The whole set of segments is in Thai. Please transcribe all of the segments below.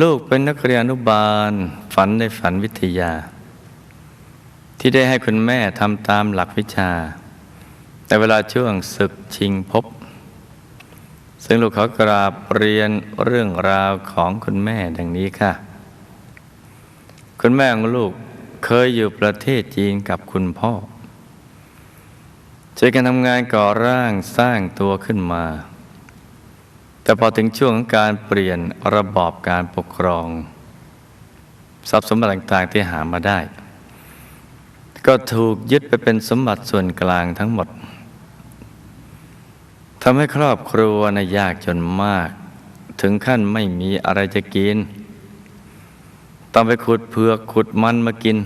ลูกเป็นนักเรียนอนุบาล ฝันในฝันวิทยา ที่ได้ให้คุณแม่ทำตามหลักวิชา แต่เวลาช่วงศึกชิงพบ ซึ่งลูกเขากราบเรียนเรื่องราวของคุณแม่ดังนี้ค่ะ คุณแม่ของลูกเคยอยู่ประเทศจีนกับคุณพ่อช่วยกันทำงานก่อร่างสร้างตัวขึ้นมา แต่พอถึงช่วงของการเปลี่ยนระบอบการปกครอง ทรัพย์สมบัติต่างๆที่หามาได้ ก็ถูกยึดไปเป็นสมบัติส่วนกลางทั้งหมดทำให้ครอบครัวในะยากจนมาก ถึงขั้นไม่มีอะไรจะกิน ต้องไปขุดเผือกขุดมันมากิน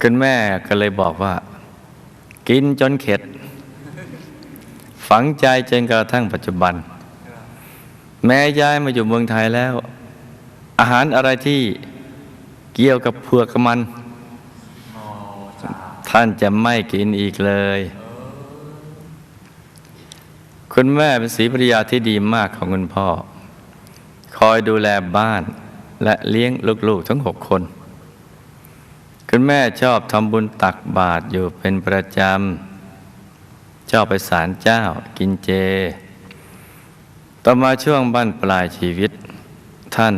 คุณแม่ก็เลยบอกว่า กินจนเข็ด ฝังใจจนกระทั่งปัจจุบัน แม่ย้ายมาอยู่เมืองไทยแล้ว อาหารอะไรที่เกี่ยวกับเผือกมัน ท่านจะไม่กินอีกเลย คุณแม่เป็นศรีภริยาที่ดีมากของคุณพ่อ คอยดูแลบ้านและเลี้ยงลูกๆทั้งหกคน คุณแม่ชอบทำบุญตักบาตรอยู่เป็นประจำ ชอบไปศาลเจ้ากินเจ ต่อมาช่วงบั้นปลายชีวิต ท่าน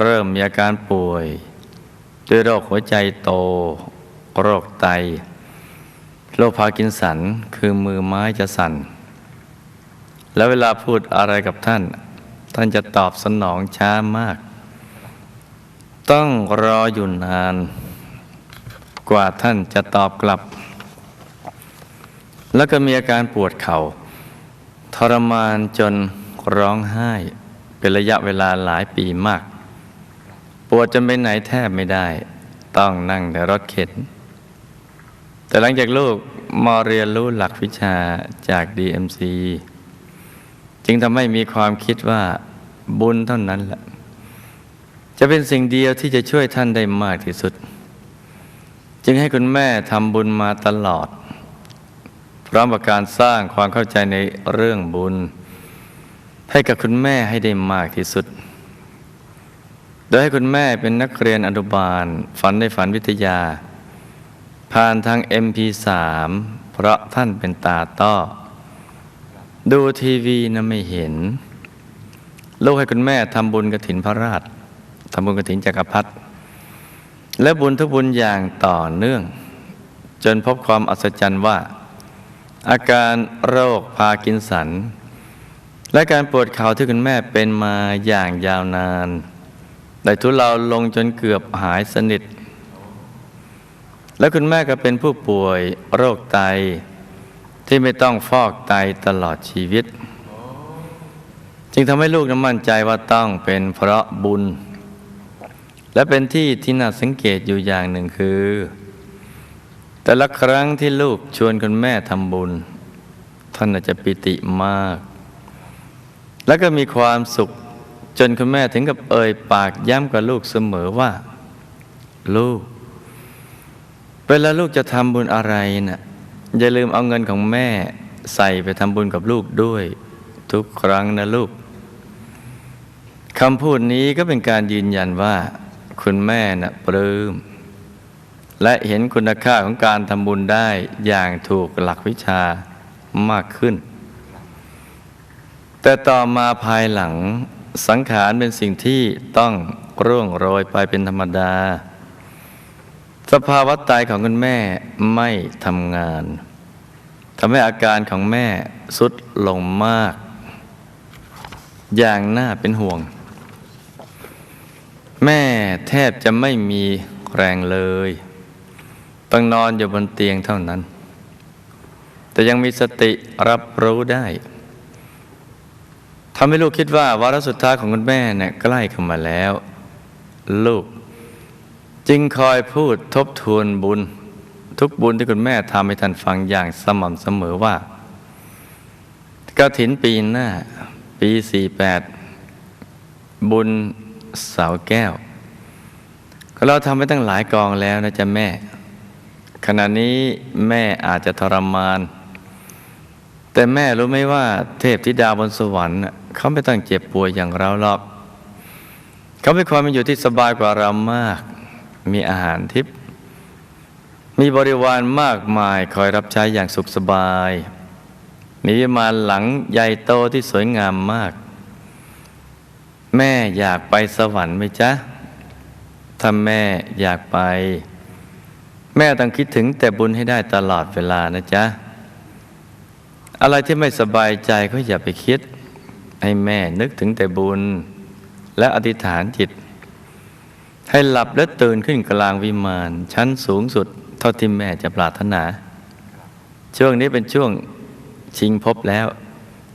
เริ่มมีอาการป่วย ด้วยโรคหัวใจโต โรคไต โรคพากินสันคือมือไม้จะสั่น แล้วเวลาพูดอะไรกับท่าน ท่านจะตอบสนองช้ามาก ต้องรออยู่นาน กว่าท่านจะตอบกลับ แล้วก็มีอาการปวดเขา่าทรมานจน ร้องไห้ เป็นระยะเวลาหลายปีมาก ปวดจนไปไหนแทบไม่ได้ ต้องนั่งในรถเข็น แต่หลังจากลูกมาเรียนรู้หลักวิชาจาก DMC จึงทำให้มีความคิดว่าบุญเท่านั้นแหละจะเป็นสิ่งเดียวที่จะช่วยท่านได้มากที่สุด จึงให้คุณแม่ทำบุญมาตลอด พร้อมกับการสร้างความเข้าใจในเรื่องบุญ ให้กับคุณแม่ให้ได้มากที่สุด โดยให้คุณแม่เป็นนักเรียนอนุบาล ฝันในฝันวิทยา ผ่านทาง MP3 เพราะท่านเป็นตาต้อ ดูทีวีนะไม่เห็น ลูกให้คุณแม่ทำบุญกระถินพระราชทำบุญกระถินจักรพรรดิและบุญทุกบุญอย่างต่อเนื่อง จนพบความอัศจรรย์ว่า อาการโรคพากินสัน และการปวดเข่าที่คุณแม่เป็นมาอย่างยาวนานได้ทุเลาลงจนเกือบหายสนิท และคุณแม่ก็เป็นผู้ป่วยโรคไตที่ไม่ต้องฟอกไตตลอดชีวิต จึงทำให้ลูกนั้นมั่นใจว่าต้องเป็นเพราะบุญ และเป็นที่ที่น่าสังเกตอยู่อย่างหนึ่งคือ แต่ละครั้งที่ลูกชวนคุณแม่ทำบุญ ท่านอาจจะปิติมาก แล้วก็มีความสุขจนคุณแม่ถึงกับเอ่ยปากย้ำกับลูกเสมอว่า ลูก เวลาลูกจะทำบุญอะไรนะ่ะอย่าลืมเอาเงินของแม่ใส่ไปทำบุญกับลูกด้วย ทุกครั้งนะลูกคำพูดนี้ก็เป็นการยืนยันว่า คุณแม่นะ่ะปลื้มและเห็นคุณค่าของการทำบุญได้อย่างถูกหลักวิชามากขึ้น แต่ต่อมาภายหลังสังขารเป็นสิ่งที่ต้องร่วงโรยไปเป็นธรรมดา สภาวะตายของคุณแม่ไม่ทำงานทำให้อาการของแม่สุดลงมาก อย่างน่าเป็นห่วง แม่แทบจะไม่มีแรงเลยต้องนอนอยู่บนเตียงเท่านั้น แต่ยังมีสติรับรู้ได้ ทำให้ลูกคิดว่าวาระสุดท้ายของคุณแม่เนี่ยใกล้เข้ามาแล้ว ลูก จึงคอยพูดทบทวนบุญ ทุกบุญที่คุณแม่ทำให้ท่านฟังอย่างสม่ำเสมอว่ากระถินปีหน้า ปี 48 บุญเสาแก้ว ก็เราทำไปตั้งหลายกองแล้วนะจ๊ะแม่ ขณะนี้แม่อาจจะทรมาน แต่แม่รู้ไหมว่าเทพธิดาบนสวรรค์ เขาไม่ต้องเจ็บป่วยอย่างเราหรอกเขามีความเป็นอยู่ที่สบายกว่าเรามาก มีอาหารทิพย์มีบริวารมากมายคอยรับใช้อย่างสุขสบาย มีวิมานหลังใหญ่โตที่สวยงามมาก แม่อยากไปสวรรค์ไหมจ๊ะถ้าแม่อยากไป แม่ต้องคิดถึงแต่บุญให้ได้ตลอดเวลานะจ๊ะอะไรที่ไม่สบายใจก็อย่าไปคิด ให้แม่นึกถึงแต่บุญ และอธิษฐานจิต ให้หลับและตื่นขึ้นกลางวิมาน ชั้นสูงสุด เท่าที่แม่จะปรารถนา ช่วงนี้เป็นช่วงชิงพบแล้ว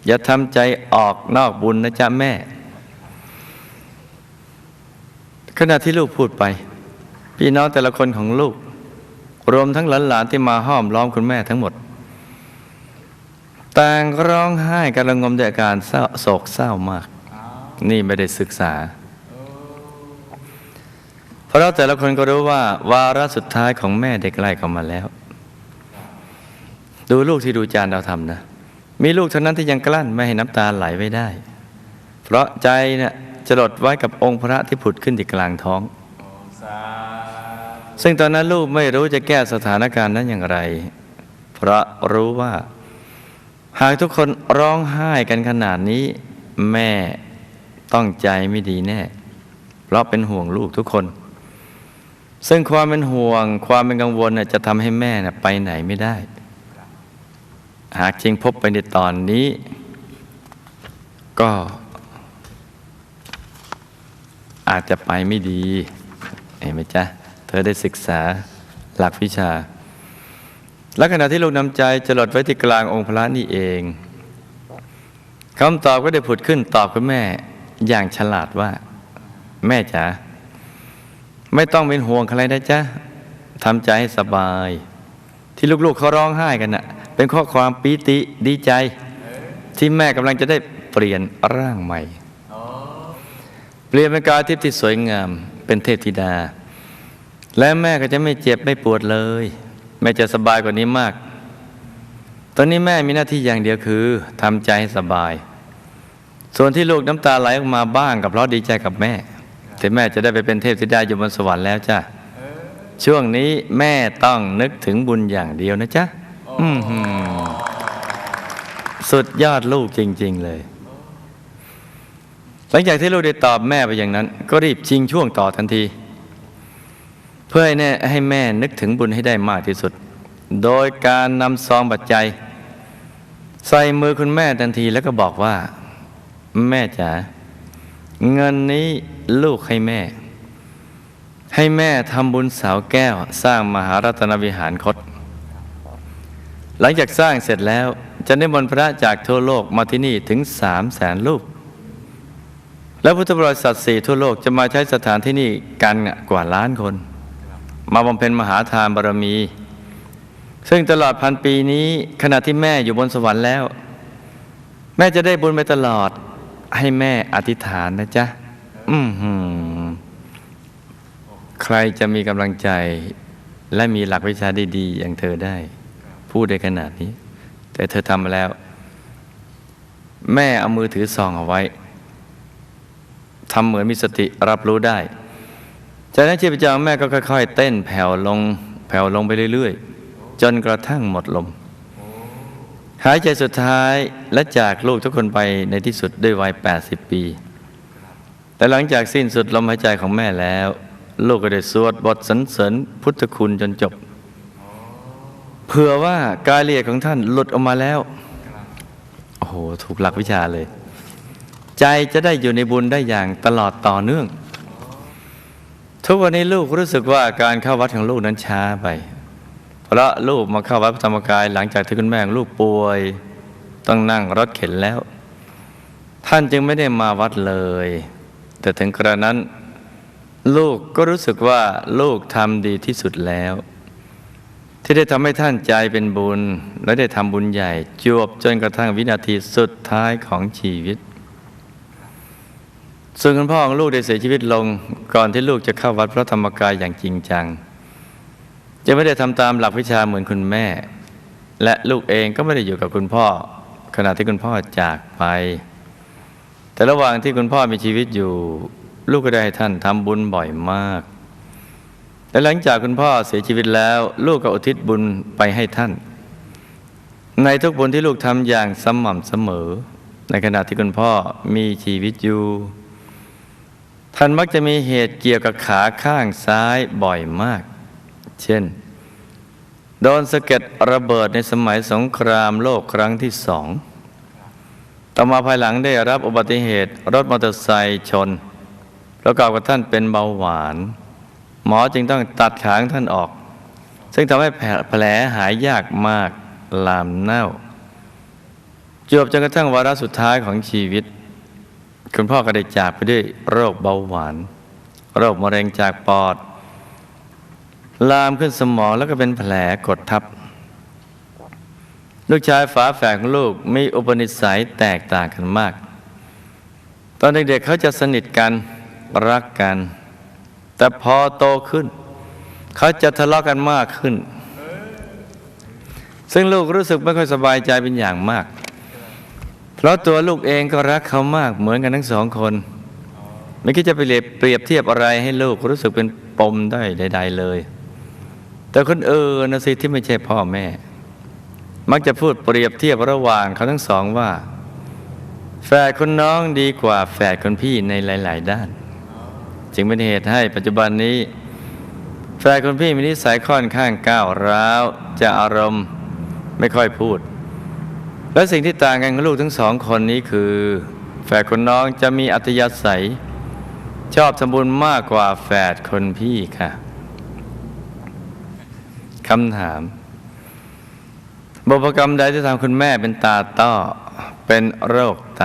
อย่าทำใจออกนอกบุญนะจ๊ะแม่ ขณะที่ลูกพูดไป พี่น้องแต่ละคนของลูก รวมทั้งหลานๆที่มาห้อมล้อมคุณแม่ทั้งหมด ต่างร้องไห้กันระงมด้วยอาการเศร้าโศกเศร้ามาก นี่ไม่ได้ศึกษา เพราะเราแต่ละคนก็รู้ว่า วาระสุดท้ายของแม่เด็กไล่เข้ามาแล้ว ดูลูกที่ดูจานเราทำนะ มีลูกเท่านั้นที่ยังกลั้นไม่ให้น้ำตาไหลไว้ได้ เพราะใจเนี่ยจะหลดไว้กับองค์พระที่ผุดขึ้นที่กลางท้อง ซึ่งตอนนั้นลูกไม่รู้จะแก้สถานการณ์นั้นอย่างไร เพราะรู้ว่า หากทุกคนร้องไห้กันขนาดนี้ แม่ต้องใจไม่ดีแน่ เพราะเป็นห่วงลูกทุกคน ซึ่งความเป็นห่วง ความเป็นกังวลจะทำให้แม่ไปไหนไม่ได้ หากชิงพบไปในตอนนี้ ก็อาจจะไปไม่ดี เห็นไหมจ๊ะ เธอได้ศึกษาหลักวิชา และขณะที่ลูกนำใจจะหลดไว้ที่กลางองค์พระนี่เองคำตอบก็ได้ผุดขึ้นตอบคุณแม่อย่างฉลาดว่า แม่จ๋าไม่ต้องเป็นห่วงใครนะจ๊ะทำใจให้สบาย ที่ลูกๆเขาร้องไห้กันน่ะ เป็นข้อความปีติดีใจ ที่แม่กำลังจะได้เปลี่ยนร่างใหม่เปลี่ยนเป็นกายทิพย์ที่สวยงาม เป็นเทพธิดา และแม่ก็จะไม่เจ็บไม่ปวดเลย แม่จะสบายกว่านี้มาก ตอนนี้แม่มีหน้าที่อย่างเดียวคือทำใจให้สบาย ส่วนที่ลูกน้ำตาไหลออกมาบ้างกับเพราะดีใจกับแม่แต่แม่จะได้ไปเป็นเทพธิดาอยู่บนสวรรค์แล้วจ้ะช่วงนี้แม่ต้องนึกถึงบุญอย่างเดียวนะจ๊ะสุดยอดลูกจริง ๆ เลย หลังจากที่ลูกได้ตอบแม่ไปอย่างนั้น ก็รีบชิงช่วงต่อทันที พื่อให้แน่ให้แม่นึกถึงบุญให้ได้มากที่สุด โดยการนำซองปัจจัย ใส่มือคุณแม่ทันทีแล้วก็บอกว่า แม่จ๋าเงินนี้ลูกให้แม่ ให้แม่ทำบุญเสาแก้วสร้างมหารัตนวิหารคต หลังจากสร้างเสร็จแล้วจะนิมนต์พระจากทั่วโลกมาที่นี่ถึงสามแสนรูป และพุทธบริษัทสี่ทั่วโลกจะมาใช้สถานที่นี่กันกว่าล้านคน มาบำเพ็ญมหาทานบารมี ซึ่งตลอดพันปีนี้ขณะที่แม่อยู่บนสวรรค์แล้ว แม่จะได้บุญไปตลอด ให้แม่อธิษฐานนะจ๊ะ อือหือใครจะมีกำลังใจ และมีหลักวิชาดีๆ อย่างเธอได้ พูดได้ขนาดนี้ แต่เธอทำมาแล้ว แม่เอามือถือซองเอาไว้ทำเหมือนมีสติรับรู้ได้ จากนั้นชีพจรแม่ก็ค่อยๆ เต้นแผ่วลงแผ่วลงไปเรื่อยๆ จนกระทั่งหมดลม หายใจสุดท้ายและจากลูกทุกคนไปในที่สุดด้วยวัย 80 ปี แต่หลังจากสิ้นสุดลมหายใจของแม่แล้ว ลูกก็ได้สวดบทสรรเสริญพุทธคุณจนจบ เผื่อว่ากายละเอียดของท่านหลุดออกมาแล้ว โอ้โห ถูกหลักวิชาเลย ใจจะได้อยู่ในบุญได้อย่างตลอดต่อเนื่อง ทุกวันนี้ลูกรู้สึกว่าการเข้าวัดของลูกนั้นช้าไป เพราะลูกมาเข้าวัดพระธรรมกายหลังจากที่คุณแม่ของลูกป่วย ต้องนั่งรถเข็นแล้ว ท่านจึงไม่ได้มาวัดเลย แต่ถึงกระนั้น ลูกก็รู้สึกว่าลูกทำดีที่สุดแล้ว ที่ได้ทำให้ท่านใจเป็นบุญ และได้ทำบุญใหญ่จวบจนกระทั่งวินาทีสุดท้ายของชีวิต ส่วนคุณพ่อของลูกได้เสียชีวิตลงก่อนที่ลูกจะเข้าวัดพระธรรมกายอย่างจริงจัง จะไม่ได้ทำตามหลักวิชาเหมือนคุณแม่ และลูกเองก็ไม่ได้อยู่กับคุณพ่อ ขณะที่คุณพ่อจากไป แต่ระหว่างที่คุณพ่อมีชีวิตอยู่ ลูกก็ได้ให้ท่านทำบุญบ่อยมากและหลังจากคุณพ่อเสียชีวิตแล้ว ลูกก็อุทิศบุญไปให้ท่าน ในทุกบุญที่ลูกทำอย่างสม่ำเสมอ ในขณะที่คุณพ่อมีชีวิตอยู่ ท่านมักจะมีเหตุเกี่ยวกับขาข้างซ้ายบ่อยมาก เช่น โดนสะเก็ดระเบิดในสมัยสงครามโลกครั้งที่สอง ต่อมาภายหลังได้รับอุบัติเหตุรถมอเตอร์ไซค์ชนประกอบกับท่านเป็นเบาหวาน หมอจึงต้องตัดขาของท่านออก ซึ่งทำให้แผลหายยากมากลามเน่าจวบจนกระทั่งวาระสุดท้ายของชีวิต คุณพ่อก็ได้จากไปด้วยโรคเบาหวาน โรคมะเร็งจากปอด ลามขึ้นสมองแล้วก็เป็นแผลกดทับ ลูกชายฝาแฝดของลูกมีอุปนิสัยแตกต่างกันมาก ตอนเด็กๆเขาจะสนิทกันรักกัน แต่พอโตขึ้น เขาจะทะเลาะกันมากขึ้น ซึ่งลูกรู้สึกไม่ค่อยสบายใจเป็นอย่างมาก ราะตัวลูกเองก็รักเขามากเหมือนกันทั้งสองคน ไม่คิดจะไปเปรียบเทียบอะไรให้ลูกรู้สึกเป็นปมได้ใด ๆ เลย แต่คนเอื่นนะสิที่ไม่ใช่พ่อแม่ มักจะพูดเปรียบเทียบระหว่างเขาทั้งสองว่า แฝดคนน้องดีกว่าแฝดคนพี่ในหลาย ๆ ด้าน จึงเป็นเหตุให้ปัจจุบันนี้ แฝดคนพี่มีนิสัยค่อนข้างก้าวร้าวจะอารมณ์ไม่ค่อยพูด และสิ่งที่ต่างกันของลูกทั้งสองคนนี้คือ แฝดคนน้องจะมีอัธยาศัย ชอบทำบุญมากกว่าแฝดคนพี่ค่ะคำถามบุพกรรมใดที่ทำคุณแม่เป็นตาต้อ เป็นโรคไต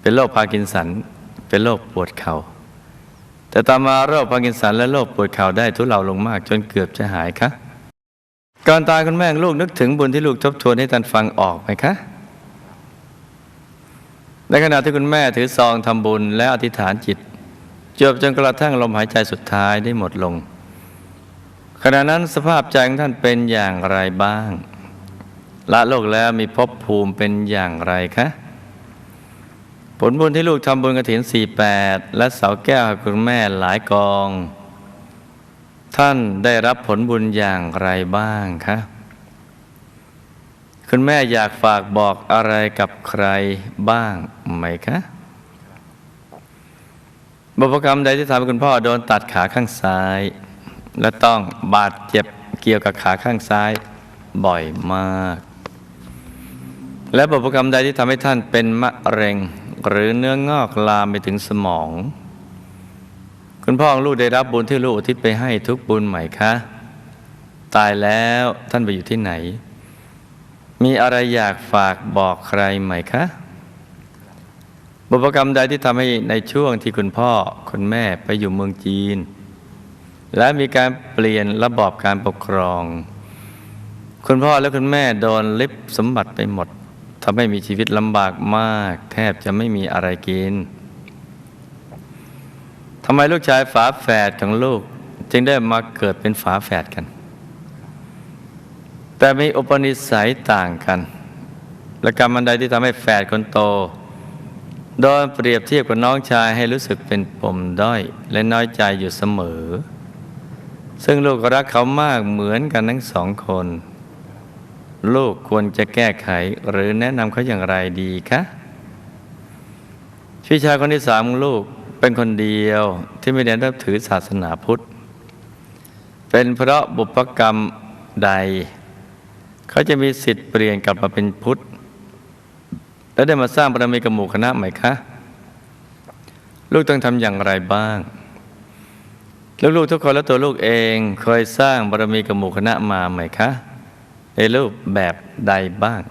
เป็นโรคพาร์กินสัน เป็นโรคปวดเขา่า แต่ตามมาโรคพาร์กินสันและโรคปวดเข่าได้ทุเลาลงมากจนเกือบจะหายค่ะ ก่อนตายคุณแม่ลูกนึกถึงบุญที่ลูกทบทวนให้ท่านฟังออกไหมคะ ในขณะที่คุณแม่ถือซองทำบุญและอธิษฐานจิตจบจนกระทั่งลมหายใจสุดท้ายได้หมดลง ขณะนั้นสภาพใจของท่านเป็นอย่างไรบ้าง ละโลกแล้วมีภพภูมิเป็นอย่างไรคะผลบุญที่ลูกทำบุญกระถิน48 และเสาแก้วให้คุณแม่หลายกอง ท่านได้รับผลบุญอย่างไรบ้างคะคุณแม่อยากฝากบอกอะไรกับใครบ้างไหมคะบุพกรรมใดที่ทำให้คุณพ่อโดนตัดขาข้างซ้าย และต้องบาดเจ็บเกี่ยวกับขาข้างซ้ายบ่อยมาก และบุพกรรมใดที่ทำให้ท่านเป็นมะเร็ง หรือเนื้องอกลามไปถึงสมอง คุณพ่อของลูกได้รับบุญที่ลูกอุทิศไปให้ทุกบุญไหม่คะตายแล้วท่านไปอยู่ที่ไหน มีอะไรอยากฝากบอกใครไหมคะบุพกรรมใดที่ทำให้ในช่วงที่คุณพ่อคุณแม่ไปอยู่เมืองจีน และมีการเปลี่ยนระบอบการปกครอง คุณพ่อและคุณแม่โดนลิบสมบัติไปหมดทำให้มีชีวิตลำบากมาก แทบจะไม่มีอะไรกิน ทำไมลูกชายฝาแฝดของลูก จึงได้มาเกิดเป็นฝาแฝดกัน แต่มีอุปนิสัยต่างกัน และกรรมอันใดที่ทำให้แฝดคนโต โดนเปรียบเทียบกับน้องชายให้รู้สึกเป็นปมด้อยและน้อยใจอยู่เสมอ ซึ่งลูกก็รักเขามากเหมือนกันทั้งสองคน ลูกควรจะแก้ไขหรือแนะนำเขาอย่างไรดีคะพี่ชายคนที่สามลูก เป็นคนเดียวที่ไม่ได้นับถือศาสนาพุทธ เป็นเพราะบุพกรรมใด เขาจะมีสิทธิ์เปลี่ยนกลับมาเป็นพุทธ และได้มาสร้างบารมีกับหมู่คณะไหมคะ ลูกต้องทำอย่างไรบ้าง ลูกๆทุกคนและตัวลูกเองเคยสร้างบารมีกับหมู่คณะมาไหมคะในรูปแบบใดบ้าง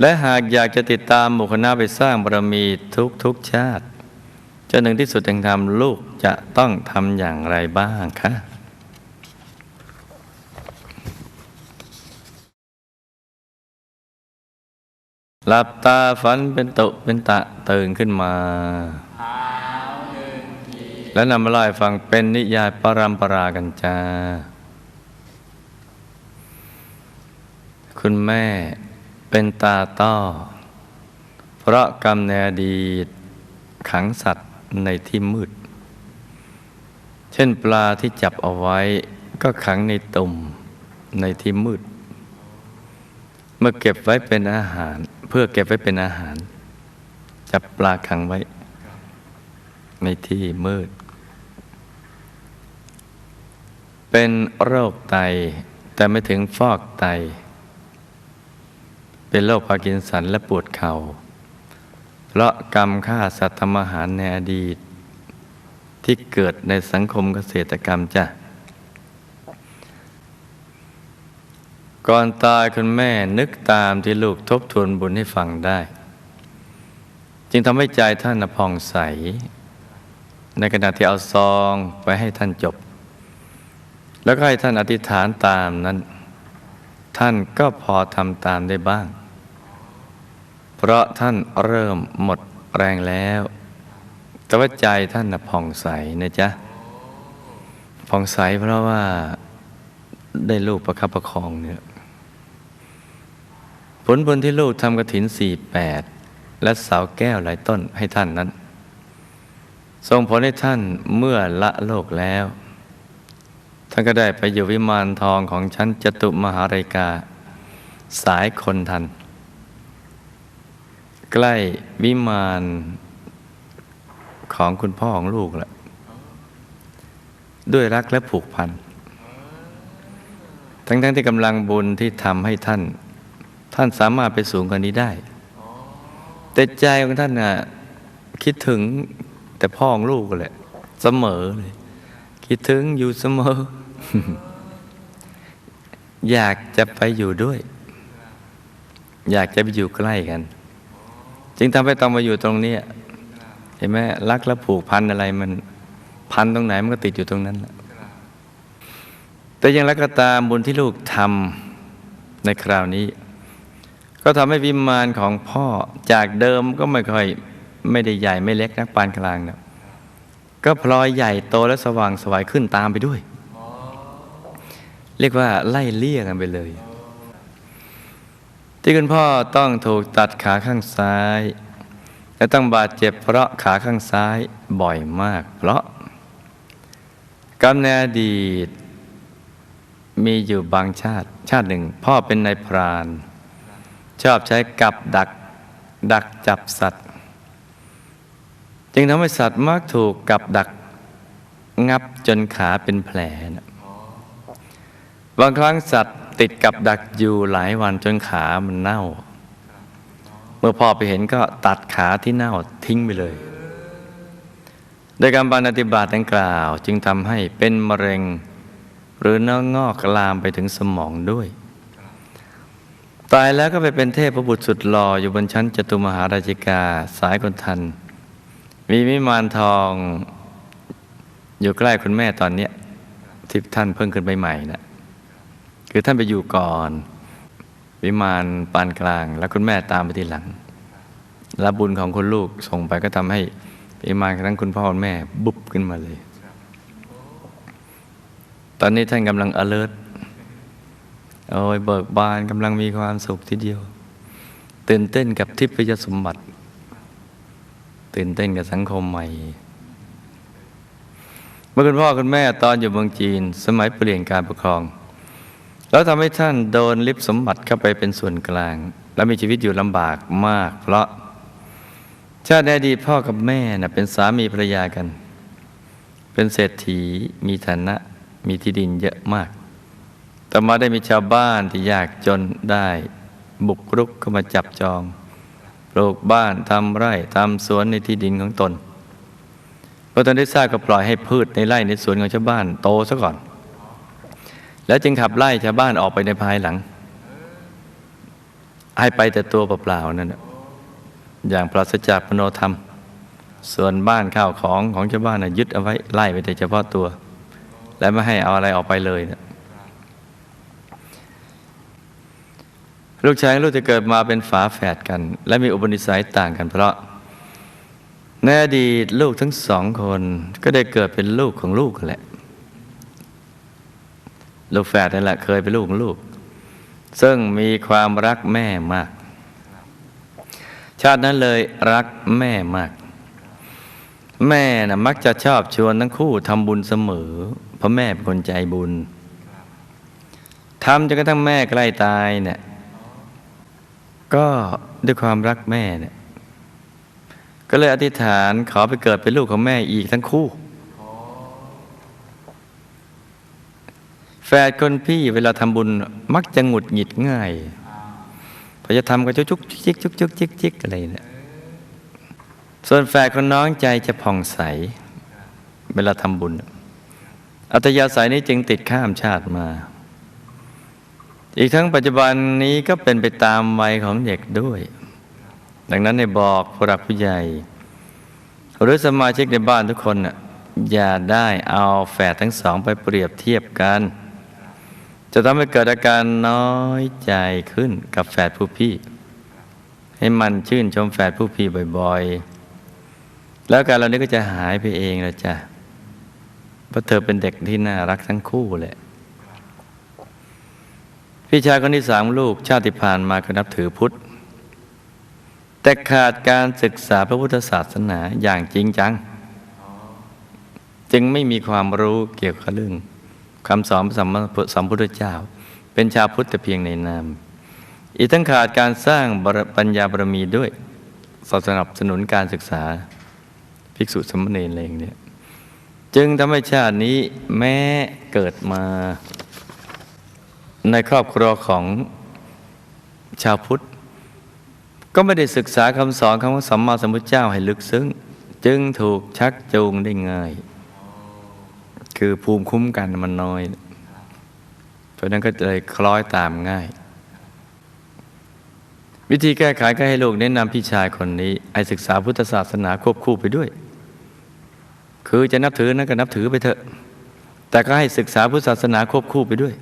และหากอยากจะติดตามหมู่คณะไปสร้างบารมีทุกทุกๆชาติ จนถึงที่สุดแห่งธรรมลูกจะต้องทำอย่างไรบ้างคะหลับตาฝันเป็นตุเป็นตะตื่นขึ้นมา แล้วนำมาเล่าให้ฟังเป็นนิยายปรัมปรากันจ้าคุณแม่เป็นตาต้อ เพราะกรรมในอดีตขังสัตว์ ในที่มืด เช่นปลาที่จับเอาไว้ก็ขังในตุ่มในที่มืด เมื่อเก็บไว้เป็นอาหาร เพื่อเก็บไว้เป็นอาหาร จับปลาขังไว้ ในที่มืด เป็นโรคไต แต่ไม่ถึงฟอกไต เป็นโรคพาร์กินสันและปวดเข่า พราะกรรมฆ่าสัตว์ทำอาหารในอดีต ที่เกิดในสังคมเกษตรกรรมจ้ะ ก่อนตายคุณแม่นึกตามที่ลูกทบทวนบุญให้ฟังได้ จึงทำให้ใจท่านน่ะผ่องใส ในขณะที่เอาซองไปให้ท่านจบ แล้วก็ให้ท่านอธิษฐานตามนั้น ท่านก็พอทำตามได้บ้าง เพราะท่านเริ่มหมดแรงแล้ว แต่ว่าใจท่านน่ะผ่องใสนะจ๊ะผ่องใสเพราะว่าได้ลูกประคับประคองเนี่ยผลบุญที่ลูกทำกระถินสี่แปดและเสาแก้วหลายต้นให้ท่านนั้นส่งผลให้ท่านเมื่อละโลกแล้ว ท่านก็ได้ไปอยู่วิมานทองของชั้นจตุมหาริกา สายคนทัน ใกล้วิมานของคุณพ่อของลูกแหละด้วยรักและผูกพัน ทั้งๆทที่กำลังบุญที่ทำให้ท่าน ท่านสามารถไปสูงกว่านี้ได้ แต่ใจของท่านน่ะคิดถึงแต่พ่อของลูกแหละ เสมอเลย คิดถึงอยู่เสมอ อยากจะไปอยู่ด้วย อยากจะไปอยู่ใกล้กัน จึงทำให้ต้องมาอยู่ตรงนี้เห็นไหมรักและผูกพันอะไรมันพันตรงไหนมันก็ติดอยู่ตรงนั้นแต่ยังไรก็ตามบุญที่ลูกทำในคราวนี้ ก็ทำให้วิมานของพ่อจากเดิมก็ไม่ค่อยไม่ได้ใหญ่ไม่เล็กนะปานกลางนะก็พลอยใหญ่โตและสว่างสวายขึ้นตามไปด้วย เรียกว่าไล่เลี่ยกันไปเลย ที่คุณพ่อต้องถูกตัดขาข้างซ้าย และต้องบาดเจ็บเพราะขาข้างซ้ายบ่อยมาก เพราะกรรมในอดีต มีอยู่บางชาติ ชาติหนึ่ง พ่อเป็นนายพราน ชอบใช้กับดัก ดักจับสัตว์ จึงทำให้สัตว์มักถูกกับดัก งับจนขาเป็นแผลนะบางครั้งสัตว์ ติดกับดักอยู่หลายวันจนขามันเน่า เมื่อพ่อไปเห็นก็ตัดขาที่เน่าทิ้งไปเลยโดยการปฏิบัติดังกล่าว จึงทำให้เป็นมะเร็ง หรือเนื้องอกลามไปถึงสมองด้วย ตายแล้วก็ไปเป็นเทพพระบุตรสุดหล่ออยู่บนชั้นจตุมหาราชิกาสายคนทัน มีวิมานทองอยู่ใกล้คุณแม่ตอนนี้ที่ท่านเพิ่งขึ้นไปใหม่นะ คือท่านไปอยู่ก่อน วิมานปานกลาง แล้วคุณแม่ตามไปทีหลังรับบุญของคุณลูกส่งไปก็ทำให้วิมานครั้งคุณพ่อคุณแม่บุบขึ้นมาเลย ตอนนี้ท่านกำลัง alert โอ้ยเบิกบานกำลังมีความสุขทีเดียวตื่นเต้นกับทิพยสมบัติ ตื่นเต้นกับสังคมใหม่ เมื่อคุณพ่อคุณแม่ตอนอยู่เมืองจีน สมัยเปลี่ยนการปกครอง แล้วทำให้ท่านโดนลิบสมบัติเข้าไปเป็นส่วนกลาง และมีชีวิตอยู่ลำบากมาก เพราะชาติในอดีตพ่อกับแม่น่ะเป็นสามีภรรยากัน เป็นเศรษฐีมีฐานะมีที่ดินเยอะมาก แต่มาได้มีชาวบ้านที่ยากจนได้บุกรุกเข้ามาจับจองปลูกบ้านทำไร่ทำสวนในที่ดินของตนพอตอนได้ทราบก็ปล่อยให้พืชในไร่ในสวนของชาวบ้านโตซะก่อน แล้วจึงขับไล่ชาวบ้านออกไปในภายหลัง ให้ไปแต่ตัวเปล่าๆนั่นอย่างปราศจากมโนธรรม ส่วนบ้านข้าวของของชาวบ้านน่ะยึดเอาไว้ไล่ไปแต่เฉพาะตัว และไม่ให้เอาอะไรออกไปเลยนะลูกชายลูกจะเกิดมาเป็นฝาแฝดกัน และมีอุปนิสัยต่างกันเพราะในอดีตลูกทั้งสองคนก็ได้เกิดเป็นลูกของลูกกันแหละ ลูกแฝดนั่นแหละเคยเป็นลูกของลูก ซึ่งมีความรักแม่มาก ชาตินั้นเลยรักแม่มาก แม่นะ่ะมักจะชอบชวนทั้งคู่ทำบุญเสมอ เพราะแม่เป็นคนใจบุญทำจนกระทั่งแม่ใกล้ตายเนี่ยก็ด้วยความรักแม่เนี่ยก็เลยอธิษฐานขอไปเกิดเป็นลูกของแม่อีกทั้งคู่ แฝดคนพี่เวลาทำบุญมักจะหงุดหงิดง่ายพอจะทำก็จุกจุกจิกจุกจุกจิกจิกอะไรเนี่ยส่วนแฝดคนน้องใจจะผ่องใส เวลาทำบุญ อัตยาศัยนี้จึงติดข้ามชาติมา อีกทั้งปัจจุบันนี้ก็เป็นไปตามวัยของเด็กด้วย ดังนั้นในบอกผู้หลักผู้ใหญ่ หรือสมาชิกในบ้านทุกคน อย่าได้เอาแฝดทั้งสองไปเปรียบเทียบกัน จะทำให้เกิดอาการน้อยใจขึ้นกับแฝดผู้พี่ ให้มันชื่นชมแฝดผู้พี่บ่อยๆ แล้วการเหล่านี้ก็จะหายไปเองล้วจ้ะเพราะเธอเป็นเด็กที่น่ารักทั้งคู่แหละ พี่ชายคนที่สามลูกชาติผ่านมาก็นับถือพุทธ แต่ขาดการศึกษาพระพุทธศาสนาอย่างจริงจัง จึงไม่มีความรู้เกี่ยวกับเรื่อง คำสอนสัมมาสัมพุทธเจ้า เป็นชาวพุทธแต่เพียงในนาม อีกทั้งขาดการสร้างปัญญาบารมีด้วยสนับสนุนการศึกษาภิกษุสมณีเองเนี่ยจึงทำให้ชาตินี้แม้เกิดมาในครอบครัวของชาวพุทธ ก็ไม่ได้ศึกษาคำสอนของพระสัมมาสัมพุทธเจ้าให้ลึกซึ้ง จึงถูกชักจูงได้ง่าย คือภูมิคุ้มกันมันน้อย เพราะนั้นก็เลยคล้อยตามง่าย วิธีแก้ไขก็ให้ลูกแนะนำพี่ชายคนนี้ให้ศึกษาพุทธศาสนาควบคู่ไปด้วย คือจะนับถือนั้นก็นับถือไปเถอะ แต่ก็ให้ศึกษาพุทธศาสนาควบคู่ไปด้วย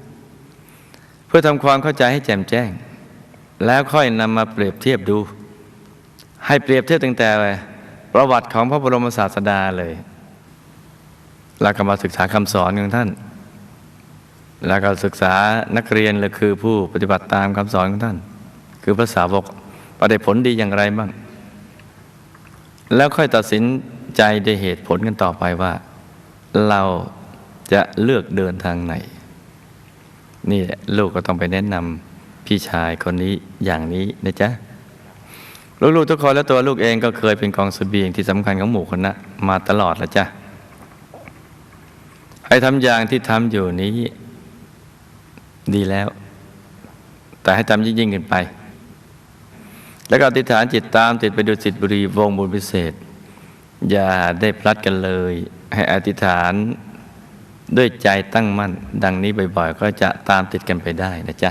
เพื่อทำความเข้าใจให้แจ่มแจ้ง แล้วค่อยนำมาเปรียบเทียบดู ให้เปรียบเทียบตั้งแต่ประวัติของพระบรมศาสดาเลย แล้วก็มาศึกษาคำสอนของท่าน แล้วก็ศึกษานักเรียนหรือคือผู้ปฏิบัติตามคำสอนของท่าน คือภาษาวกปฏิผลดีอย่างไรบ้าง แล้วค่อยตัดสินใจด้วยเหตุผลกันต่อไปว่า เราจะเลือกเดินทางไหน นี่ลูกก็ต้องไปแนะนำพี่ชายคนนี้อย่างนี้นะจ๊ะลูกๆทุกคนและตัวลูกเองก็เคยเป็นกองเสบียงที่สำคัญของหมู่คณะมาตลอดแล้วจ้ะ ให้ทำอย่างที่ทำอยู่นี้ ดีแล้ว แต่ให้ทำยิ่งๆขึ้นไป แล้วก็อธิษฐานจิตตามติดไปดูสิทธิบุรีวงบุญพิเศษ อย่าได้พลัดกันเลย ให้อธิษฐานด้วยใจตั้งมั่น ดังนี้บ่อยๆ ก็จะตามติดกันไปได้นะจ๊ะ